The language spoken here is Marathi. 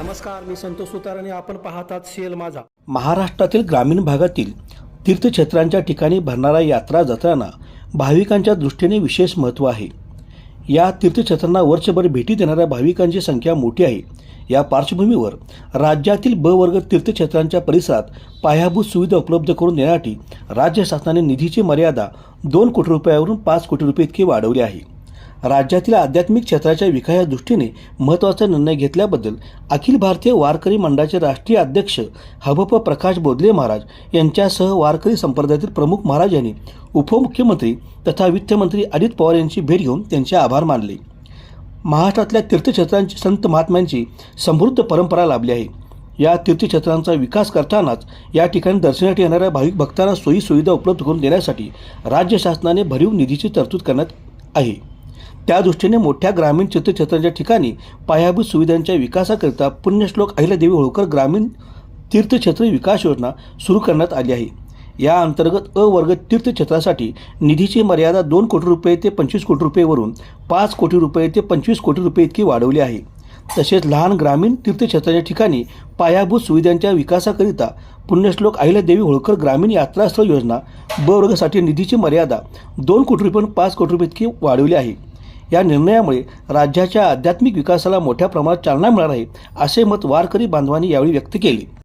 नमस्कार मी संतोष सुतार आणि आपण पाहतात सीएल माझा. महाराष्ट्रातील ग्रामीण भागातील तीर्थक्षेत्रांच्या ठिकाणी भरणाऱ्या यात्रा जत्रांना भाविकांच्या दृष्टीने विशेष महत्त्व आहे. या तीर्थक्षेत्रांना वर्षभर भेटी देणाऱ्या भाविकांची संख्या मोठी आहे. या पार्श्वभूमीवर राज्यातील ब वर्ग तीर्थक्षेत्रांच्या परिसरात पायाभूत सुविधा उपलब्ध करून देण्यासाठी राज्य शासनाने निधीची मर्यादा दोन कोटी रुपयावरून पाच कोटी रुपये इतकी वाढवली आहे. राज्यातील आध्यात्मिक क्षेत्राच्या विकासाच्या दृष्टीने महत्त्वाचा निर्णय घेतल्याबद्दल अखिल भारतीय वारकरी मंडळाचे राष्ट्रीय अध्यक्ष हबप प्रकाश बोधले महाराज यांच्यासह वारकरी संप्रदायातील प्रमुख महाराज यांनी उपमुख्यमंत्री तथा वित्तमंत्री अजित पवार यांची भेट घेऊन त्यांचे आभार मानले. महाराष्ट्रातल्या तीर्थक्षेत्रांची संत महात्म्यांची समृद्ध परंपरा लाभली आहे. या तीर्थक्षेत्रांचा विकास करतानाच या ठिकाणी दर्शनासाठी येणाऱ्या भाविक भक्तांना सोयी सुविधा उपलब्ध करून देण्यासाठी राज्य शासनाने भरीव निधीची तरतूद करण्यात आहे. त्या दृष्टीने मोठ्या ग्रामीण तीर्थक्षेत्रांच्या ठिकाणी पायाभूत सुविधांच्या विकासाकरिता पुण्यश्लोक अहिल्यादेवी होळकर ग्रामीण तीर्थक्षेत्र विकास योजना सुरू करण्यात आली आहे. या अंतर्गत अ वर्ग तीर्थक्षेत्रासाठी निधीची मर्यादा दोन कोटी रुपये ते पंचवीस कोटी रुपयेवरून पाच कोटी रुपये ते पंचवीस कोटी रुपये इतकी वाढवली आहे. तसेच लहान ग्रामीण तीर्थक्षेत्राच्या ठिकाणी पायाभूत सुविधांच्या विकासाकरिता पुण्यश्लोक अहिल्यादेवी होळकर ग्रामीण यात्रास्थळ योजना ब वर्गासाठी निधीची मर्यादा दोन कोटी रुपये पाच कोटी रुपये इतकी वाढवली आहे. या निर्णयामुळे राज्याच्या आध्यात्मिक विकासाला मोठ्या प्रमाणात चालना मिळणार आहे असे मत वारकरी बांधवांनी यावेळी व्यक्त केले.